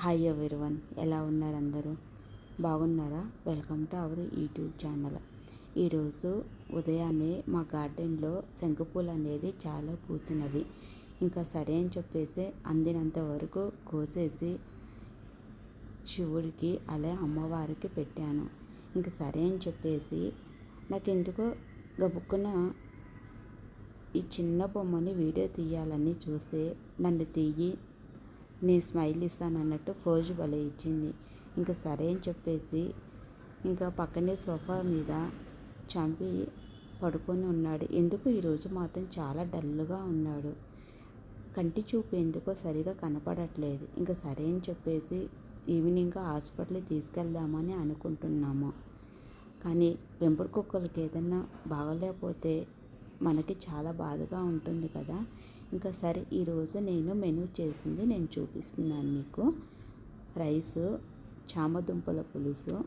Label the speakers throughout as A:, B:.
A: Hi everyone ఎలా ఉన్నారు అందరూ? బాగున్నారా? Welcome to our YouTube channel ఈరోజు ఉదయాన్నే మా గార్డెన్లో శంకుపూలు అనేది చాలా పూసినవి. ఇంకా సరే అని చెప్పేసి అందినంత వరకు కోసేసి శివుడికి అలా అమ్మవారికి పెట్టాను. ఇంకా సరే అని చెప్పేసి నాకు ఎందుకో గబుక్కున ఈ చిన్న బొమ్మని వీడియో తీయాలని చూస్తే నన్ను తీయి నేను స్మైల్ ఇస్తాను అన్నట్టు ఫోజు భలే ఇచ్చింది. ఇంకా సరే అని చెప్పేసి ఇంకా పక్కనే సోఫా మీద చంపి పడుకొని ఉన్నాడు. ఎందుకు? ఈరోజు మాత్రం చాలా డల్గా ఉన్నాడు. కంటి చూపు ఎందుకో సరిగా కనపడట్లేదు. ఇంకా సరే అని చెప్పేసి ఈవినింగ్ హాస్పిటల్కి తీసుకెళ్దామని అనుకుంటున్నాము. కానీ పెంపుడు కుక్కలకి ఏదన్నా బాగలేకపోతే మనకి చాలా బాధగా ఉంటుంది కదా. ఇంకా సరే ఈరోజు నేను మెనూ చేసింది నేను చూపిస్తున్నాను మీకు. రైసు చామదుంపల పులుసు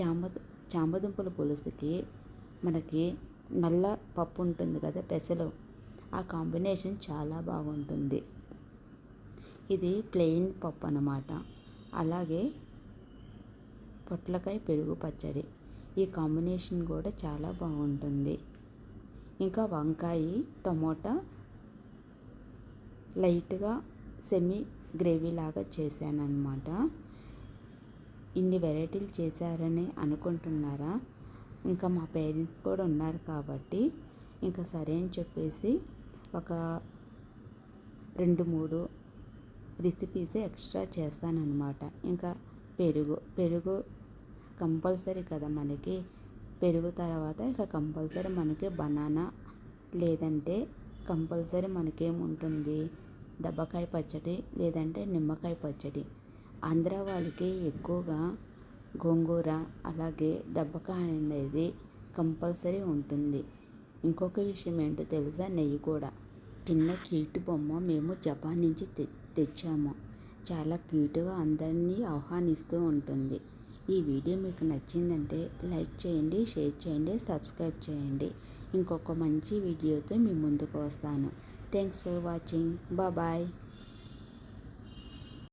A: చామ చామదుంపల పులుసుకి మనకి నల్ల పప్పు ఉంటుంది కదా పెసలు. ఆ కాంబినేషన్ చాలా బాగుంటుంది. ఇది ప్లెయిన్ పప్పు అన్నమాట. అలాగే పొట్లకాయ పెరుగు పచ్చడి. ఈ కాంబినేషన్ కూడా చాలా బాగుంటుంది. ఇంకా వంకాయ టమోటా లైట్గా సెమీ గ్రేవీ లాగా చేశాను అనమాట ఇన్ని వెరైటీలు చేశారని అనుకుంటున్నారా? ఇంకా మా పేరెంట్స్ కూడా ఉన్నారు కాబట్టి ఇంకా సరే అని చెప్పేసి ఒక రెండు మూడు రెసిపీస్ ఎక్స్ట్రా చేస్తానన్నమాట. ఇంకా పెరుగు పెరుగు కంపల్సరీ కదా మనకి. పెరుగు తర్వాత ఇక కంపల్సరీ మనకి బనానా లేదంటే కంపల్సరీ మనకేముంటుంది? దబ్బకాయ పచ్చడి లేదంటే నిమ్మకాయ పచ్చడి. ఆంధ్ర వాళ్ళకి ఎక్కువగా గోంగూర అలాగే దబ్బకాయ అనేది కంపల్సరీ ఉంటుంది. ఇంకొక విషయం ఏంటో తెలుసా? నెయ్యి కూడా. చిన్న క్యూట్ బొమ్మ మేము జపాన్ నుంచి తె తెచ్చాము. చాలా క్యూట్గా అందరినీ ఆహ్వానిస్తూ ఉంటుంది. ఈ వీడియో మీకు నచ్చిందంటే లైక్ చేయండి షేర్ చేయండి సబ్స్క్రైబ్ చేయండి. ఇంకొక మంచి వీడియోతో మీ ముందుకు వస్తాను. Thanks for watching bye